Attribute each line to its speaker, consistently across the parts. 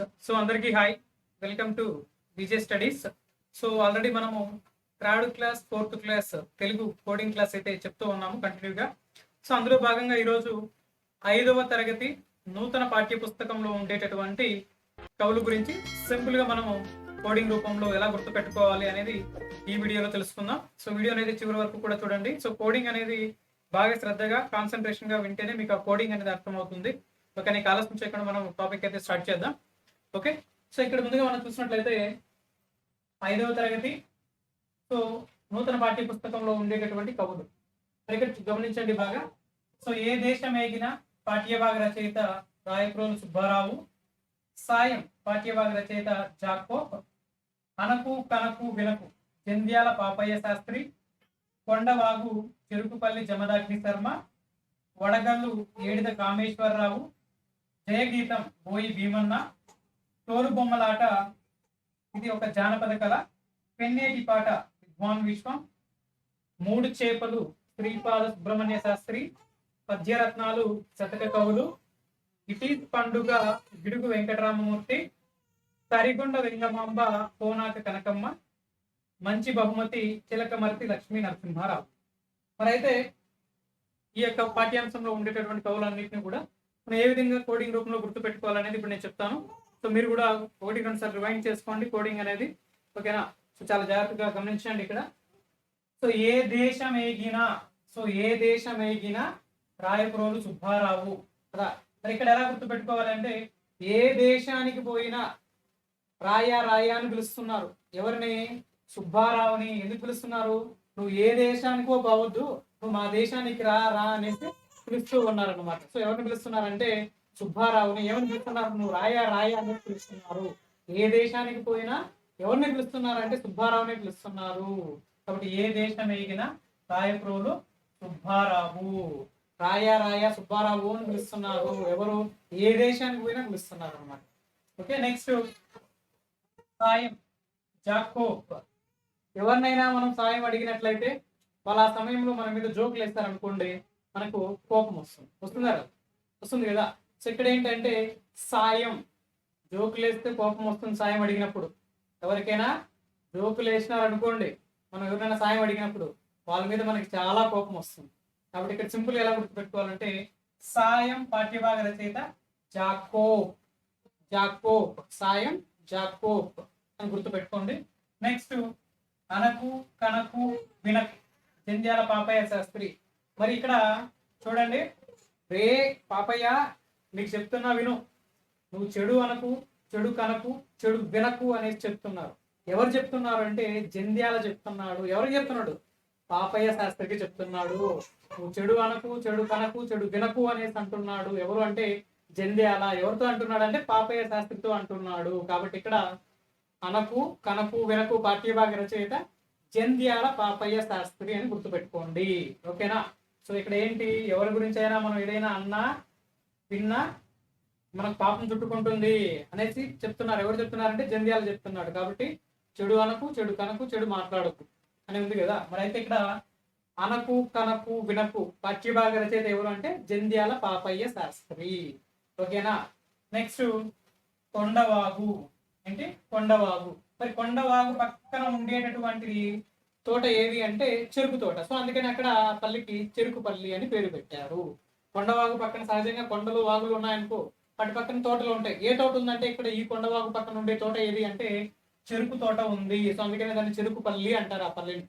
Speaker 1: So so అందరికీ hi welcome to Vijay studies so already మనము third class fourth class Telugu coding class అయితే చెప్తూ ఉన్నాము కంటిన్యూగా సో అందులో భాగంగా ఈరోజు ఐదవ తరగతి నూతన పాఠ్య పుస్తకంలో ఉండేటటువంటి కవులు గురించి సింపుల్గా మనము కోడింగ్ రూపంలో ఎలా గుర్తుపెట్టుకోవాలి అనేది ఈ వీడియోలో తెలుసుకుందాం. సో వీడియో అనేది చివరి వరకు కూడా చూడండి. సో కోడింగ్ అనేది బాగా శ్రద్ధగా కాన్సన్ట్రేషన్గా వింటేనే మీకు ఆ కోడింగ్ అనేది అర్థమవుతుంది. ఓకే నీకు ఆలోచన చేయకుండా మనం టాపిక్ అయితే స్టార్ట్ చేద్దాం. ఓకే? సో ఇక్కడ ముందుగా మనం చూసినట్లయితే ఐదవ తరగతి. సో నూతన పాఠ్య పుస్తకంలో ఉండేటటువంటి కవులు. మరి ఇక్కడ గమనించండి బాగా. సో ఏ దేశం ఏగిన పాఠ్యభాగ రచయిత రాయప్రోలు సుబ్బారావు? సాయం పాఠ్యభాగ రచయిత జాకోబ్. అనకు కనకు వినకు. జంధ్యాల పాపయ్య శాస్త్రి. కొండవాగు చెరుకుపల్లి జమదాగ్ని శర్మ. వడగల్లు ఏడిద కామేశ్వరరావు. జయగీతం బోయి భీమన్న. తోలు బొమ్మలాట. ఇది ఒక జానపద కళ. పెన్నేటి పాట విద్వాన్ విశ్వం. మూడు చేపలు శ్రీపాద సుబ్రహ్మణ్య శాస్త్రి పద్యరత్నాలు శతక కవులు. ఇటీ పండుగ గిడుగు వెంకటరామమూర్తి తరిగొండ వెంగమాంబ కోనాక కనకమ్మ మంచి బహుమతి చిలకమర్తి లక్ష్మీ నరసింహారావు. మరి అయితే ఈ యొక్క పాఠ్యాంశంలో ఉండేటటువంటి కవులన్నింటినీ కూడా మనం ఏ విధంగా కోడింగ్ రూపంలో గుర్తుపెట్టుకోవాలనేది ఇప్పుడు నేను చెప్తాను. సో మీరు కూడా ఒకటి రెండు సార్లు రివైండ్ చేసుకోండి కోడింగ్ అనేది. ఓకేనా సో చాలా జాగ్రత్తగా గమనించండి ఇక్కడ. సో ఏ దేశం ఏగినా సో ఏ దేశం ఏగినా రాయపురోలు సుబ్బారావు. కదా? మరి ఇక్కడ ఎలా గుర్తుపెట్టుకోవాలంటే ఏ దేశానికి పోయినా రాయా రాయా అని పిలుస్తున్నారు. ఎవరిని? సుబ్బారావుని. ఎందుకు పిలుస్తున్నారు? నువ్వు ఏ దేశానికో పోవద్దు నువ్వు మా దేశానికి రా రా అనేసి పిలుస్తూ ఉన్నారు అనమాట సో ఎవరిని పిలుస్తున్నారంటే సుబ్బారావుని ఎవరిని పిలుస్తున్నారు? నువ్వు రాయా రాయా అని పిలుస్తున్నారు. ఏ దేశానికి పోయినా ఎవరిని పిలుస్తున్నారు అంటే సుబ్బారావుని పిలుస్తున్నారు. కాబట్టి ఏ దేశం ఎగినా రాయప్రోలు సుబ్బారావు. రాయా రాయా సుబ్బారావు అని పిలుస్తున్నారు. ఎవరు? ఏ దేశానికి పోయినా పిలుస్తున్నారు అనమాట ఓకే నెక్స్ట్ సాయం. జాకోబ్. ఎవరినైనా మనం సాయం అడిగినట్లయితే వాళ్ళ ఆ సమయంలో మన మీద జోకులు వేస్తారనుకోండి మనకు కోపం వస్తుంది. వస్తుందా? వస్తుంది కదా? సో ఇక్కడ ఏంటంటే సాయం. జోకులు వేస్తే కోపం వస్తుంది సాయం అడిగినప్పుడు. ఎవరికైనా జోకులు వేసినారు అనుకోండి మనం ఎవరైనా సాయం అడిగినప్పుడు వాళ్ళ మీద మనకి చాలా కోపం వస్తుంది. కాబట్టి ఇక్కడ సింపుల్ ఎలా గుర్తుపెట్టుకోవాలంటే సాయం పాఠ్యభాగ రచయిత జాకో జాకో సాయం జాకో అని గుర్తుపెట్టుకోండి. నెక్స్ట్ అనకు కనకు వినకు జంధ్యాల పాపయ్య శాస్త్రి. మరి ఇక్కడ చూడండి రే పాపయ్య నీకు చెప్తున్నా విను. నువ్వు చెడు అనకు చెడు కనకు చెడు వినకు అనేసి చెప్తున్నారు. ఎవరు చెప్తున్నారు అంటే జంధ్యాల చెప్తున్నాడు. ఎవరు చెప్తున్నాడు? పాపయ్య శాస్త్రికి చెప్తున్నాడు. నువ్వు చెడు అనకు చెడు కనకు చెడు వినకు అనేసి అంటున్నాడు. ఎవరు అంటే జంధ్యాల. ఎవరితో అంటున్నాడు అంటే పాపయ్య శాస్త్రితో అంటున్నాడు. కాబట్టి ఇక్కడ అనకు కనకు వెనకు పాఠ్యభాగ రచయిత జంధ్యాల పాపయ్య శాస్త్రి అని గుర్తుపెట్టుకోండి. ఓకేనా? సో ఇక్కడ ఏంటి? ఎవరి గురించి అయినా మనం ఏదైనా అన్నా విన్నా మనకు పాపం చుట్టుకుంటుంది అనేసి చెప్తున్నారు. ఎవరు చెప్తున్నారంటే జంధ్యాల చెప్తున్నాడు. కాబట్టి చెడు అనకు చెడు కనకు చెడు మాట్లాడకు అని ఉంది కదా. మరి అయితే ఇక్కడ అనకు కనకు వినకు పాఠ్యభాగ రచయిత ఎవరు అంటే జంధ్యాల పాపయ్య శాస్త్రి. ఓకేనా? నెక్స్ట్ కొండవాగు. ఏంటి? కొండవాగు. మరి కొండవాగు పక్కన ఉండేటటువంటి తోట ఏది అంటే చెరుకు తోట. సో అందుకని అక్కడ పల్లికి చెరుకు పల్లి అని పేరు పెట్టారు. కొండవాగు పక్కన సహజంగా కొండలు వాగులు ఉన్నాయనుకో అటు పక్కన తోటలు ఉంటాయి. ఏ తోట ఉందంటే ఇక్కడ ఈ కొండవాగు పక్కన ఉండే తోట ఏది అంటే చెరుకు తోట ఉంది. సో అందుకనే దాన్ని చెరుకు పల్లి అంటారు ఆ పల్లిని.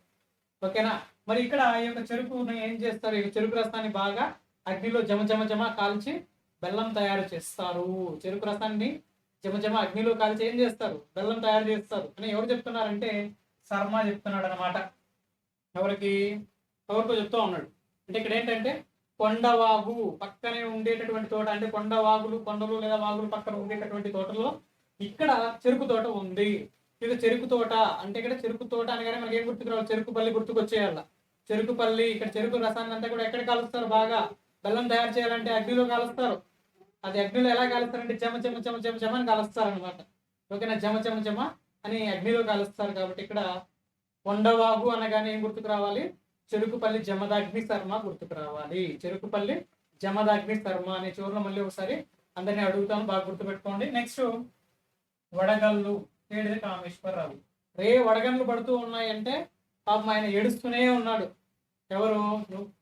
Speaker 1: ఓకేనా? మరి ఇక్కడ ఈ యొక్క చెరుకును ఏం చేస్తారు? ఈ చెరుకు రసాన్ని బాగా అగ్నిలో జమ జమ జమ కాల్చి బెల్లం తయారు చేస్తారు. చెరుకు రసాన్ని జమ జమ అగ్నిలో కాల్చి ఏం చేస్తారు? బెల్లం తయారు చేస్తారు. అని ఎవరు చెప్తున్నారంటే శర్మ చెప్తున్నాడు అనమాట ఎవరికి? ఎవరికో చెప్తూ ఉన్నాడు. అంటే ఇక్కడ ఏంటంటే కొండవాగు పక్కనే ఉండేటటువంటి తోట అంటే కొండవాగులు కొండలు లేదా వాగులు పక్కన ఉండేటటువంటి తోటలో ఇక్కడ చెరుకు తోట ఉంది. ఇది చెరుకు తోట. అంటే ఇక్కడ చెరుకు తోట అనగానే మనకి ఏం గుర్తుకు రావాలి? చెరుకు పల్లి గుర్తుకొచ్చేయాల. చెరుకు పల్లి ఇక్కడ చెరుకు రసాన్ని అంతా కూడా ఎక్కడ కాలుస్తారు బాగా? బెల్లం తయారు చేయాలంటే అగ్నిలో కాలుస్తారు. అది అగ్నిలో ఎలా కాలుస్తారంటే చెమ జమ చెమ చెమ చెమ అని కాలుస్తారు అనమాట ఓకేనా? జమ చెమ జమ అని అగ్నిలో కాలుస్తారు కాబట్టి ఇక్కడ కొండవాగు అనగానే ఏం గుర్తుకు రావాలి? చెరుకుపల్లి జమదాగ్ని శర్మ గుర్తుకు రావాలి. చెరుకుపల్లి జమదాగ్ని శర్మ అనే చివరిలో మళ్ళీ ఒకసారి అందరినీ అడుగుతాను బాగా గుర్తుపెట్టుకోండి. నెక్స్ట్ వడగళ్ళు ఏడిది కామేశ్వరరావు. రే వడగండ్లు పడుతూ ఉన్నాయంటే పాపం ఆయన ఏడుస్తూనే ఉన్నాడు. ఎవరు?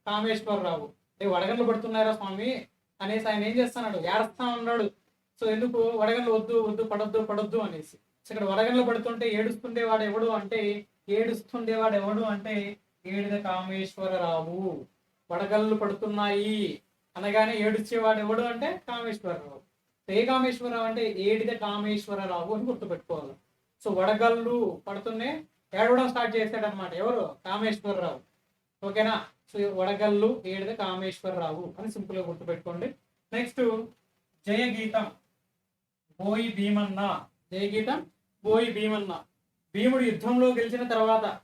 Speaker 1: కామేశ్వరరావు. రే వడగళ్ళు పడుతున్నారా స్వామి? అనేసి ఆయన ఏం చేస్తున్నాడు? ఏడుస్తా ఉన్నాడు. సో ఎందుకు? వడగళ్ళు వద్దు వద్దు పడొద్దు పడొద్దు అనేసి. ఇక్కడ వడగండ్లు పడుతుంటే ఏడుస్తుండేవాడు ఎవడు అంటే ఏడుస్తుండేవాడు ఎవడు అంటే ఏడిద కామేశ్వరరావు. వడగళ్ళు పడుతున్నాయి. అనగానే ఏడుచేవాడు ఎవడు అంటే కామేశ్వరరావు. ఏ కామేశ్వరరావు అంటే ఏడిద కామేశ్వరరావు అని గుర్తుపెట్టుకోవాలి. సో వడగళ్ళు పడుతున్నాయి ఏడవడం స్టార్ట్ చేశాడనమాట ఎవరు? కామేశ్వరరావు. ఓకేనా? సో వడగళ్ళు ఏడిద కామేశ్వరరావు అని సింపుల్గా గుర్తుపెట్టుకోండి. నెక్స్ట్ జయ గీతం బోయి భీమన్న. జయ గీతం బోయి భీమన్న. భీముడు యుద్ధంలో గెలిచిన తర్వాత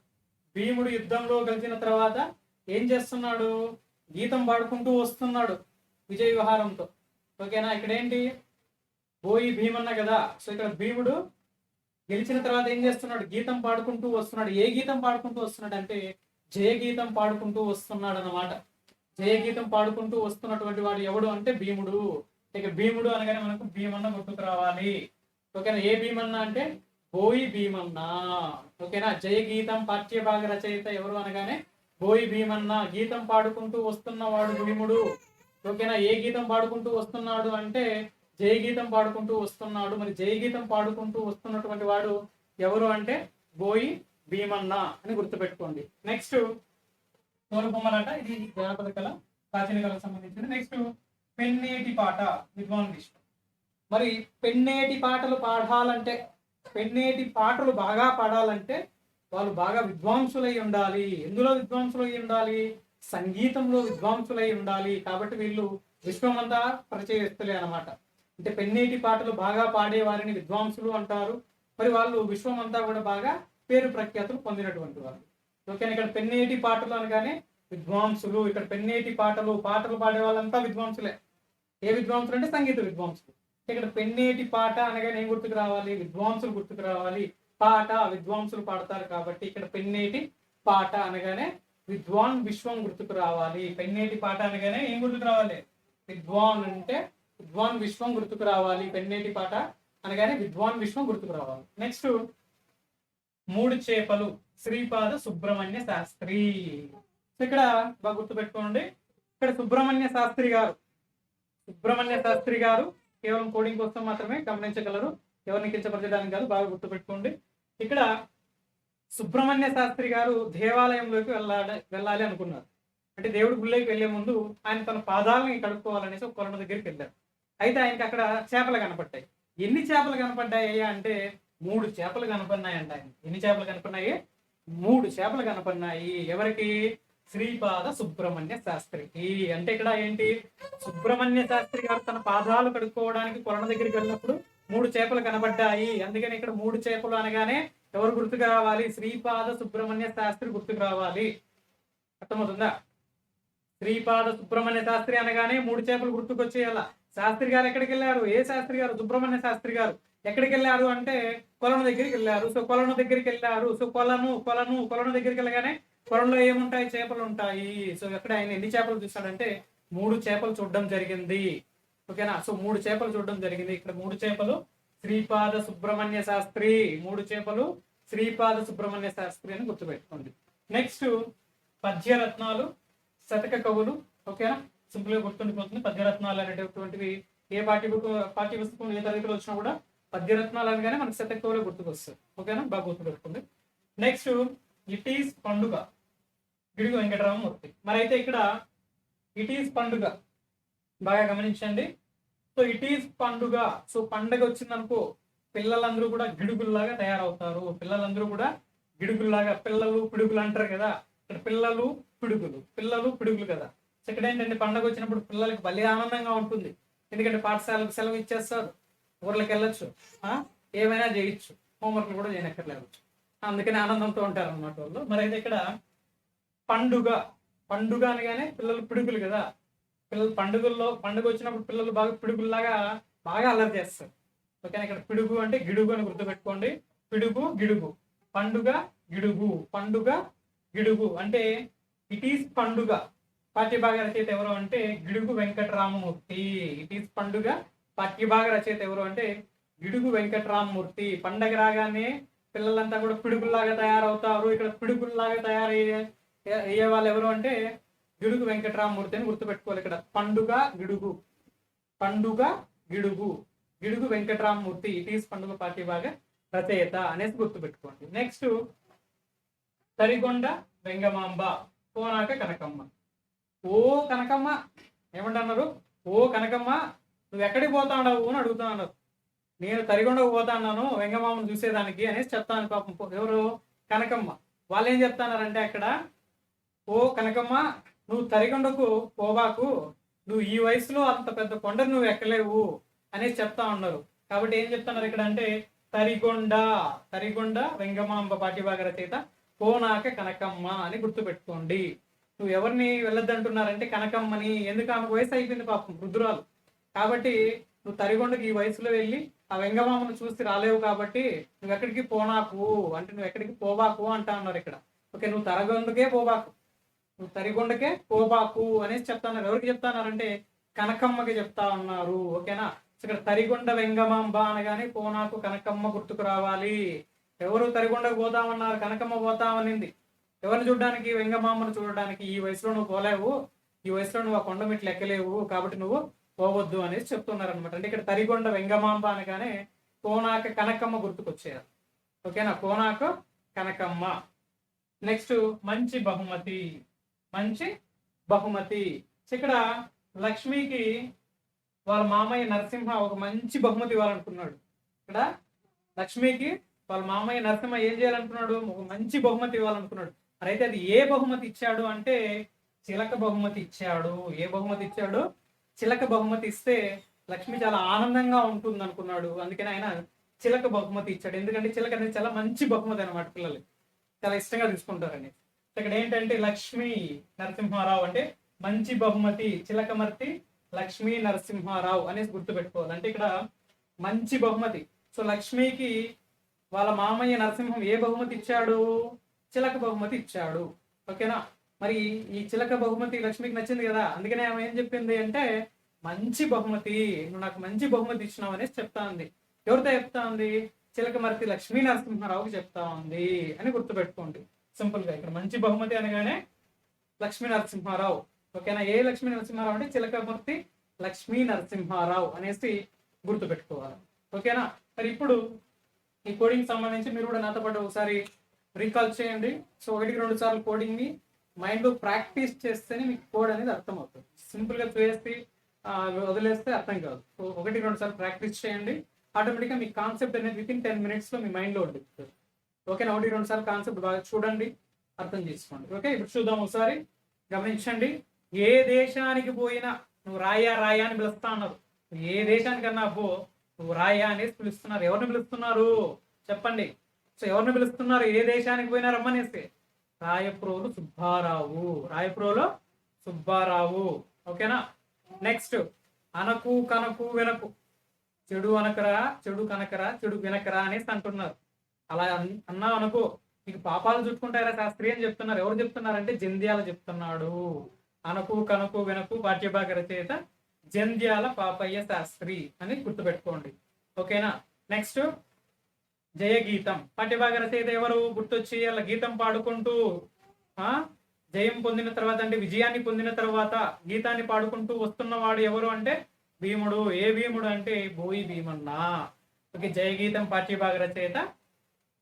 Speaker 1: భీముడు యుద్ధంలో గెలిచిన తర్వాత ఏం చేస్తున్నాడు? గీతం పాడుకుంటూ వస్తున్నాడు విజయ విహారంతో. ఓకేనా? ఇక్కడ ఏంటి బోయి భీమన్న కదా? సో ఇక్కడ భీముడు గెలిచిన తర్వాత ఏం చేస్తున్నాడు? గీతం పాడుకుంటూ వస్తున్నాడు. ఏ గీతం పాడుకుంటూ వస్తున్నాడు అంటే జయ గీతం పాడుకుంటూ వస్తున్నాడు అన్నమాట జయ గీతం పాడుకుంటూ వస్తున్నటువంటి వాడు ఎవడు అంటే భీముడు. ఇక భీముడు అనగానే మనకు భీమన్న గుర్తుకు రావాలి. ఓకేనా? ఏ భీమన్న అంటే బోయి భీమన్న. ఓకేనా? జయ గీతం పాఠ్యభాగ రచయిత ఎవరు అనగానే బోయి భీమన్న గీతం పాడుకుంటూ వస్తున్నవాడు భీముడు ఓకేనా? ఏ గీతం పాడుకుంటూ వస్తున్నాడు అంటే జయ గీతం పాడుకుంటూ వస్తున్నాడు. మరి జయ గీతం పాడుకుంటూ వస్తున్నటువంటి వాడు ఎవరు అంటే బోయి భీమన్న అని గుర్తుపెట్టుకోండి. నెక్స్ట్ తోలుబొమ్మలాట ఇది జానపద కళ ప్రాచీన కళకు సంబంధించింది. నెక్స్ట్ పెన్నేటి పాట విద్వాన్ విష్ణు. మరి పెన్నేటి పాటలు పాడాలంటే పెన్నేటి పాటలు బాగా పాడాలంటే వాళ్ళు బాగా విద్వాంసులై ఉండాలి. ఎందులో విద్వాంసులై ఉండాలి? సంగీతంలో విద్వాంసులై ఉండాలి. కాబట్టి వీళ్ళు విశ్వమంతా పరిచయస్తులే అన్నమాట. అంటే పెన్నేటి పాటలు బాగా పాడే వారిని విద్వాంసులు అంటారు. మరి వాళ్ళు విశ్వమంతా కూడా బాగా పేరు ప్రఖ్యాతులు పొందినటువంటి వాళ్ళు. ఓకేనా? ఇక్కడ పెన్నేటి పాటలు అనగానే విద్వాంసులు ఇక్కడ పెన్నేటి పాటలు పాటలు పాడే వాళ్ళంతా విద్వాంసులే. ఏ విద్వాంసులు అంటే సంగీత విద్వాంసులు. ఇక్కడ పెన్నేటి పాట అనగానే ఏం గుర్తుకు రావాలి విద్వాంసులు గుర్తుకు రావాలి. పాట విద్వాంసులు పాడతారు కాబట్టి ఇక్కడ పెన్నేటి పాట అనగానే విద్వాన్ విశ్వం గుర్తుకు రావాలి. పెన్నేటి పాట అనగానే ఏం గుర్తుకు రావాలి? విద్వాన్ అంటే విద్వాన్ విశ్వం గుర్తుకు రావాలి. పెన్నేటి పాట అనగానే విద్వాన్ విశ్వం గుర్తుకు రావాలి. నెక్స్ట్ మూడు చేపలు శ్రీపాద సుబ్రహ్మణ్య శాస్త్రి. సో ఇక్కడ బాగా గుర్తుపెట్టుకోండి. ఇక్కడ సుబ్రహ్మణ్య శాస్త్రి గారు. సుబ్రహ్మణ్య శాస్త్రి గారు కేవలం కోడింగ్ కోసం మాత్రమే గమనించగలరు. ఎవరిని కించపరచడానికి కాదు బాగా గుర్తుపెట్టుకోండి. ఇక్కడ సుబ్రహ్మణ్య శాస్త్రి గారు దేవాలయంలోకి వెళ్ళాలి వెళ్ళాలి అనుకున్నారు. అంటే దేవుడి గుళ్ళకి వెళ్ళే ముందు ఆయన తన పాదాలని కడుక్కోవాలనేసి ఒక కొలను దగ్గరికి వెళ్ళారు. అయితే ఆయనకి అక్కడ చేపలు కనపడ్డాయి. ఎన్ని చేపలు కనపడ్డాయి అంటే మూడు చేపలు కనపడినాయి అంట ఆయన ఎన్ని చేపలు కనపడినాయి? మూడు చేపలు కనపడినాయి. ఎవరికి? శ్రీపాద సుబ్రహ్మణ్య శాస్త్రికి అంటే ఇక్కడ ఏంటి? సుబ్రహ్మణ్య శాస్త్రి గారు తన పాదాలు కడుక్కోవడానికి కొరణ దగ్గరికి వెళ్ళినప్పుడు మూడు చేపలు కనబడ్డాయి. అందుకని ఇక్కడ మూడు చేపలు అనగానే ఎవరు గుర్తుకు రావాలి? శ్రీపాద సుబ్రహ్మణ్య శాస్త్రి గుర్తుకు రావాలి. అర్థమవుతుందా? శ్రీపాద సుబ్రహ్మణ్య శాస్త్రి అనగానే మూడు చేపలు గుర్తుకొచ్చేయాల? శాస్త్రి గారు ఎక్కడికి వెళ్ళారు? ఏ శాస్త్రి గారు? సుబ్రహ్మణ్య శాస్త్రి గారు. ఎక్కడికి వెళ్ళారు అంటే కొలను దగ్గరికి వెళ్ళారు. సో కొలను దగ్గరికి వెళ్ళారు. సో కొలను కొలను కొలను దగ్గరికి వెళ్ళగానే కొలంలో ఏముంటాయి? చేపలు ఉంటాయి. సో ఎక్కడ ఆయన ఎన్ని చేపలు చూస్తాడంటే మూడు చేపలు చూడడం జరిగింది. ఓకేనా? సో మూడు చేపలు చూడడం జరిగింది. ఇక్కడ మూడు చేపలు శ్రీపాద సుబ్రహ్మణ్య శాస్త్రి. మూడు చేపలు శ్రీపాద సుబ్రహ్మణ్య శాస్త్రి అని గుర్తుపెట్టుకోండి. నెక్స్ట్ పద్యరత్నాలు శతక కవులు. ఓకేనా? సింపుల్గా గుర్తుండిపోతుంది. పద్యరత్నాలు అనేటటువంటివి ఏ పాఠ్య బుక్ పాఠ్య పుస్తకం ఏ తరగతిలో వచ్చినా కూడా పద్యరత్నాలు అనగానే మనకు శతక కవులే గుర్తుకొస్తాయి. ఓకేనా? బాగా గుర్తుపెట్టుకోండి. నెక్స్ట్ ఇట్ ఈస్ పండుగ. గిడుగు వెంకటరామమూర్తి. మరి అయితే ఇక్కడ ఇట్ ఈస్ పండుగ. బాగా గమనించండి. సో ఇట్ ఈస్ పండుగ. సో పండుగ వచ్చిందనుకో పిల్లలందరూ కూడా గిడుగుల్లాగా తయారవుతారు. పిల్లలందరూ కూడా గిడుగుల్లాగా పిల్లలు పిడుగులు అంటారు కదా. ఇక్కడ పిల్లలు పిడుగులు పిల్లలు పిడుగులు కదా. ఇక్కడ ఏంటంటే పండుగ వచ్చినప్పుడు పిల్లలకి భలే ఆనందంగా ఉంటుంది. ఎందుకంటే పాఠశాలకు సెలవు ఇచ్చేస్తారు. ఊర్లకు వెళ్ళొచ్చు. ఏమైనా చేయొచ్చు. హోంవర్క్లు కూడా చేయనక్కర్లేదు. అందుకని ఆనందంతో ఉంటారు అన్నమాట వాళ్ళు. మరి అయితే ఇక్కడ పండుగ. పండుగ అనగానే పిల్లలు పిడుగులు కదా. పిల్లలు పండుగల్లో పండుగ వచ్చినప్పుడు పిల్లలు బాగా పిడుగుల్లాగా బాగా అల్లరి చేస్తారు. ఓకేనా ఇక్కడ పిడుగు అంటే గిడుగు అని గుర్తుపెట్టుకోండి. పిడుగు గిడుగు. పండుగ గిడుగు. పండుగ గిడుగు. అంటే ఇట్ ఈస్ పండుగ. పాఠ్యభాగ రచయిత ఎవరు అంటే గిడుగు వెంకటరామమూర్తి. ఇట్ ఈస్ పండుగ. పాఠ్యభాగ రచయిత ఎవరు అంటే గిడుగు వెంకటరామమూర్తి. పండగ రాగానే పిల్లలంతా కూడా పిడుగుల్లాగా తయారవుతారు. ఇక్కడ పిడుగుల్లాగా తయారయ్యే అయ్యే వాళ్ళు ఎవరు అంటే గిడుగు వెంకటరామమూర్తి అని గుర్తుపెట్టుకోవాలి ఇక్కడ. పండుగ గిడుగు. పండుగ గిడుగు. గిడుగు వెంకటరామమూర్తి. ఇట్ ఈస్ పండుగ పార్టీ బాగా రచయిత అనేసి గుర్తుపెట్టుకోండి. నెక్స్ట్ తరిగొండ వెంగమాంబ. కోనాక కనకమ్మ. ఓ కనకమ్మ ఏమంటున్నారు ఓ కనకమ్మ నువ్వు ఎక్కడికి ఉండవు అని అడుగుతా అన్నారు. నేను తరిగొండకు పోతా ఉన్నాను వెంగమామను చూసేదానికి అనేసి చెప్తాను పాపం. ఎవరు? కనకమ్మ. వాళ్ళు ఏం చెప్తానారంటే అక్కడ ఓ కనకమ్మ నువ్వు తరిగొండకు పోబాకు నువ్వు ఈ వయసులో అంత పెద్ద కొండను నువ్వు ఎక్కలేవు అనేసి చెప్తా ఉన్నారు. కాబట్టి ఏం చెప్తున్నారు ఇక్కడ అంటే తరిగొండ తరిగొండ వెంగమాంబ పాటిబాగర చేత పోనాక కనకమ్మ అని గుర్తుపెట్టుకోండి. నువ్వు ఎవరిని వెళ్ళొద్దంటున్నారంటే కనకమ్మని ఎందుకు ఆమె వయసు అయిపోయింది పాపం వృద్ధురాలు. కాబట్టి నువ్వు తరిగొండకి ఈ వయసులో వెళ్ళి ఆ వెంగమామను చూసి రాలేవు కాబట్టి నువ్వు ఎక్కడికి పోనాకు అంటే నువ్వు ఎక్కడికి పోబాకు అంటా ఉన్నారు ఇక్కడ. ఓకే నువ్వు తరగొండకే పోబాకు. నువ్వు తరిగొండకే పోబాకు అనేసి చెప్తాన్నారు. ఎవరికి చెప్తాన్నారంటే కనకమ్మకి చెప్తా ఉన్నారు ఓకేనా? ఇక్కడ తరిగొండ వెంగమాంబ అనగానే పోనాకు కనకమ్మ గుర్తుకు రావాలి. ఎవరు తరిగొండకు పోతామన్నారు? కనకమ్మ పోతామనింది. ఎవరిని చూడడానికి వెంగమామను చూడడానికి ఈ వయసులో నువ్వు పోలేవు. ఈ వయసులో నువ్వు ఆ కొండ మెట్లు ఎక్కలేవు కాబట్టి నువ్వు పోవద్దు అనేసి చెప్తున్నారనమాట అంటే ఇక్కడ తరిగొండ వెంగమాంబ అనగానే కోనాక కనకమ్మ గుర్తుకొచ్చేయాలి. ఓకేనా? కోనాక కనకమ్మ. నెక్స్ట్ మంచి బహుమతి. మంచి బహుమతి. ఇక్కడ లక్ష్మికి వాళ్ళ మామయ్య నరసింహ ఒక మంచి బహుమతి ఇవ్వాలనుకున్నాడు. ఇక్కడ లక్ష్మికి వాళ్ళ మామయ్య నరసింహ ఏం చేయాలనుకున్నాడు? ఒక మంచి బహుమతి ఇవ్వాలనుకున్నాడు. మరి అయితే అది ఏ బహుమతి ఇచ్చాడు అంటే చిలక బహుమతి ఇచ్చాడు. ఏ బహుమతి ఇచ్చాడు? చిలక బహుమతి ఇస్తే లక్ష్మి చాలా ఆనందంగా ఉంటుంది అనుకున్నాడు అందుకని ఆయన చిలక బహుమతి ఇచ్చాడు. ఎందుకంటే చిలక అనేది చాలా మంచి బహుమతి అనమాట పిల్లలు చాలా ఇష్టంగా తీసుకుంటారని ఇక్కడ ఏంటంటే లక్ష్మి నరసింహారావు అంటే మంచి బహుమతి చిలకమర్తి లక్ష్మీ నరసింహారావు అనేసి గుర్తుపెట్టుకోవాలి. అంటే ఇక్కడ మంచి బహుమతి. సో లక్ష్మికి వాళ్ళ మామయ్య నరసింహం ఏ బహుమతి ఇచ్చాడు? చిలక బహుమతి ఇచ్చాడు. ఓకేనా? మరి ఈ చిలక బహుమతి లక్ష్మికి నచ్చింది కదా? అందుకనే ఆమె ఏం చెప్పింది అంటే మంచి బహుమతి నువ్వు నాకు మంచి బహుమతి ఇచ్చినావు అనేసి చెప్తా ఉంది. ఎవరితో చెప్తా ఉంది? చిలకమర్తి లక్ష్మీ నరసింహారావుకి చెప్తా ఉంది అని గుర్తుపెట్టుకోండి. సింపుల్గా ఇక్కడ మంచి బహుమతి అనగానే లక్ష్మీ నరసింహారావు. ఓకేనా? ఏ లక్ష్మీ నరసింహారావు అంటే చిలకమర్తి లక్ష్మీ నరసింహారావు అనేసి గుర్తుపెట్టుకోవాలి. ఓకేనా? మరి ఇప్పుడు ఈ కోడింగ్ సంబంధించి మీరు కూడా నాతో పాటు ఒకసారి రీకాల్ చేయండి. సో ఒకటికి రెండు సార్లు కోడింగ్ని మైండ్లో మైండ్ ప్రాక్టీస్ చేస్తేనే మీకు కోడ్ అనేది అర్థమవుతుంది. సింపుల్గా చేసి వదిలేస్తే అర్థం కాదు. సో ఒకటి రెండు సార్లు ప్రాక్టీస్ చేయండి. ఆటోమేటిక్గా మీ కాన్సెప్ట్ అనేది వితిన్ టెన్ మినిట్స్లో మీ మైండ్లో ఉంటుంది ఓకేనా ఒకటి రెండు సార్లు కాన్సెప్ట్ బాగా చూడండి. అర్థం చేసుకోండి. ఓకే ఇప్పుడు చూద్దాం ఒకసారి. గమనించండి. ఏ దేశానికి పోయినా నువ్వు రాయా రాయా అని పిలుస్తా అన్నారు. ఏ దేశానికన్నా పో నువ్వు రాయా అనేసి పిలుస్తున్నారు. ఎవరిని పిలుస్తున్నారు? చెప్పండి. సో ఎవరిని పిలుస్తున్నారు? ఏ దేశానికి పోయినా రమ్మనేసి రాయప్రోలు సుబ్బారావు. రాయప్రోలు సుబ్బారావు. ఓకేనా? నెక్స్ట్ అనకు కనకు వెనకు. చెడు అనకరా చెడు కనకరా చెడు వినకరా అనేసి అంటున్నారు. అలా అన్- అన్నావు అనుకో. నీకు పాపాలు చుట్టుకుంటారా శాస్త్రి అని చెప్తున్నారు. ఎవరు చెప్తున్నారంటే జంధ్యాల చెప్తున్నాడు. అనకు కనకు వెనకు పాఠ్యభాగ రచయిత జంధ్యాల పాపయ్య శాస్త్రి అని గుర్తుపెట్టుకోండి. ఓకేనా? నెక్స్ట్ జయ గీతం పాఠ్యభాగ రచయిత ఎవరు? గుర్తొచ్చి అలా గీతం పాడుకుంటూ ఆ? జయం పొందిన తర్వాత అంటే విజయాన్ని పొందిన తర్వాత గీతాన్ని పాడుకుంటూ వస్తున్నవాడు ఎవరు అంటే? భీముడు. ఏ భీముడు అంటే? బోయి భీమన్న. ఓకే జయ గీతం పాఠ్యభాగ రచయిత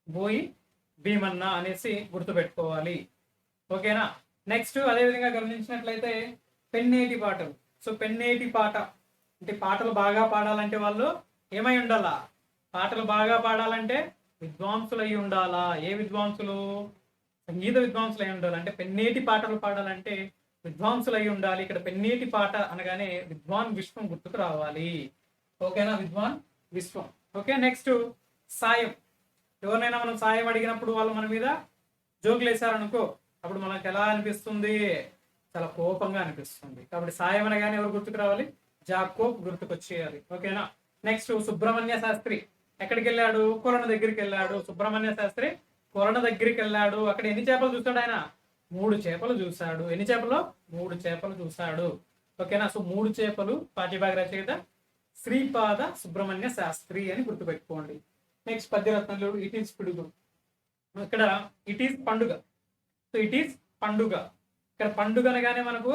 Speaker 1: బోయి భీమన్న అనేసి గుర్తుపెట్టుకోవాలి. ఓకేనా? నెక్స్ట్ అదేవిధంగా గమనించినట్లయితే పెన్నేటి పాటలు. సో పెన్నేటి పాట. అంటే పాటలు బాగా పాడాలంటే వాళ్ళు ఏమై ఉండాలా? పాటలు బాగా పాడాలంటే విద్వాంసులు అయి ఉండాలా? ఏ విద్వాంసులు? సంగీత విద్వాంసులు అయి ఉండాలి? అంటే పెన్నేటి పాటలు పాడాలంటే విద్వాంసులు అయి ఉండాలి. ఇక్కడ పెన్నేటి పాట అనగానే విద్వాన్ విశ్వం గుర్తుకు రావాలి. ఓకేనా విద్వాన్ విశ్వం? ఓకే నెక్స్ట్ సాయం. ఎవరినైనా మనం సాయం అడిగినప్పుడు వాళ్ళు మన మీద జోకులు వేశారనుకో అప్పుడు మనకు ఎలా అనిపిస్తుంది? చాలా కోపంగా అనిపిస్తుంది. కాబట్టి సాయం అనగానే ఎవరు గుర్తుకు రావాలి? జాకోప్ గుర్తుకొచ్చేయాలి. ఓకేనా? నెక్స్ట్ సుబ్రహ్మణ్య శాస్త్రి. ఎక్కడికి వెళ్ళాడు కొలన దగ్గరికి వెళ్ళాడు సుబ్రహ్మణ్య శాస్త్రి కొలన దగ్గరికి వెళ్ళాడు అక్కడ ఎన్ని చేపలు చూస్తాడు ఆయన? మూడు చేపలు చూశాడు ఎన్ని చేపలు మూడు చేపలు చూశాడు ఓకేనా? సో మూడు చేపలు పాఠ్యభాగ రచయిత శ్రీపాద సుబ్రహ్మణ్య శాస్త్రి అని గుర్తుపెట్టుకోండి. నెక్స్ట్ పద్యరత్నంలో ఇట్ ఈస్ పిడుగు. ఇక్కడ ఇట్ ఈస్ పండుగ. సో ఇట్ ఈస్ పండుగ. ఇక్కడ పండుగ అనగానే మనకు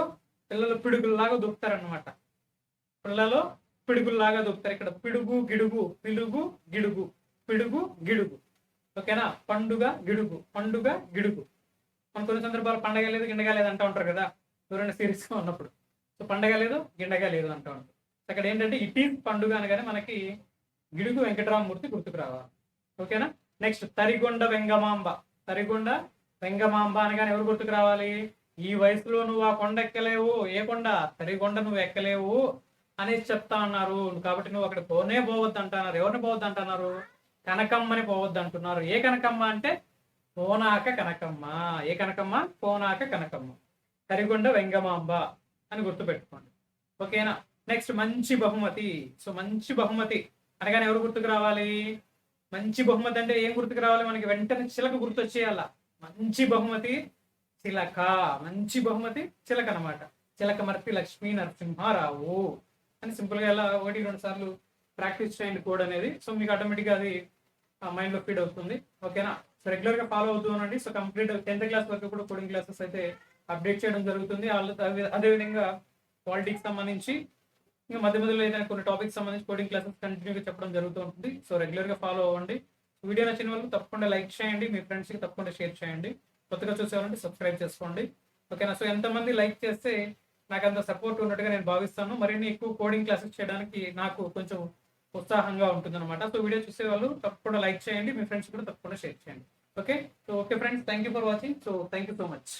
Speaker 1: పిల్లలు పిడుగుల్లాగా దూకుతారనమాట పిల్లలు పిడుగుల్లాగా దొక్కుతారు ఇక్కడ పిడుగు గిడుగు పిలుగు గిడుగు. పిడుగు గిడుగు. ఓకేనా? పండుగ గిడుగు. పండుగ గిడుగు. మన కొన్ని సందర్భాలు పండగ లేదు గిండగా లేదు అంటూ ఉంటారు కదా. ఎవరైనా సీరియస్ ఉన్నప్పుడు. సో పండగ లేదు గిండగా లేదు అంటూ ఉంటారు. అక్కడ ఏంటంటే ఇటీ పండుగ అనగానే మనకి గిడుగు వెంకటరామమూర్తి గుర్తుకు రావాలి. ఓకేనా? నెక్స్ట్ తరిగొండ వెంగమాంబ. తరిగొండ వెంగమాంబ అనగానే ఎవరు గుర్తుకు రావాలి? ఈ వయసులో నువ్వు ఆ కొండ ఎక్కలేవు. ఏ కొండ? తరిగొండ నువ్వు ఎక్కలేవు. అనేసి చెప్తా అన్నారు. కాబట్టి నువ్వు అక్కడ పోనే పోవద్దు అంటున్నారు ఎవరిని పోవద్దు అంటున్నారు కనకమ్మని పోవద్దు అంటున్నారు ఏ కనకమ్మ అంటే? పోనాక కనకమ్మ. ఏ కనకమ్మ? పోనాక కనకమ్మ. కరిగొండ వెంగమాంబ అని గుర్తుపెట్టుకోండి. ఓకేనా? నెక్స్ట్ మంచి బహుమతి. సో మంచి బహుమతి అనగానే ఎవరు గుర్తుకు రావాలి? మంచి బహుమతి అంటే ఏం గుర్తుకు రావాలి? మనకి వెంటనే చిలక గుర్తొచ్చేయాల. మంచి బహుమతి చిలక. మంచి బహుమతి చిలక అనమాట చిలక మర్తి లక్ష్మీ నరసింహారావు. అని సింపుల్గా ఇలా ఒకటి రెండు సార్లు ప్రాక్టీస్ చేయండి కోడ్ అనేది. సో మీకు ఆటోమేటిక్గా అది మైండ్లో ఫీడ్ అవుతుంది. ఓకేనా? సో రెగ్యులర్గా ఫాలో అవుతూ ఉండండి. సో కంప్లీట్ టెన్త్ క్లాస్ వరకు కూడా కోడింగ్ క్లాసెస్ అయితే అప్డేట్ చేయడం జరుగుతుంది. అదే- అదేవిధంగా పాలిటిక్స్ సంబంధించి ఇంకా మధ్య మధ్యలో ఏదైనా కొన్ని టాపిక్స్ సంబంధించి కోడింగ్ క్లాసెస్ కంటిన్యూగా చెప్పడం జరుగుతూ ఉంటుంది. సో రెగ్యులర్గా ఫాలో అవ్వండి. వీడియో నచ్చిన వరకు తప్పకుండా లైక్ చేయండి. మీ ఫ్రెండ్స్కి తప్పకుండా షేర్ చేయండి. కొత్తగా చూసేవారంటే సబ్స్క్రైబ్ చేసుకోండి. ఓకేనా? సో ఎంతమంది లైక్ చేస్తే నాకు అంత సపోర్ట్ ఉన్నట్టుగా నేను భావిస్తాను. మరిన్ని ఎక్కువ కోడింగ్ క్లాసెస్ చేయడానికి నాకు కొంచెం ఉత్సాహంగా ఉంటుంది అనమాట సో వీడియో చూసే వాళ్ళు తప్పకుండా లైక్ చేయండి. మీ ఫ్రెండ్స్ కూడా తప్పకుండా షేర్ చేయండి. Okay so okay friends thank you for watching so thank you so much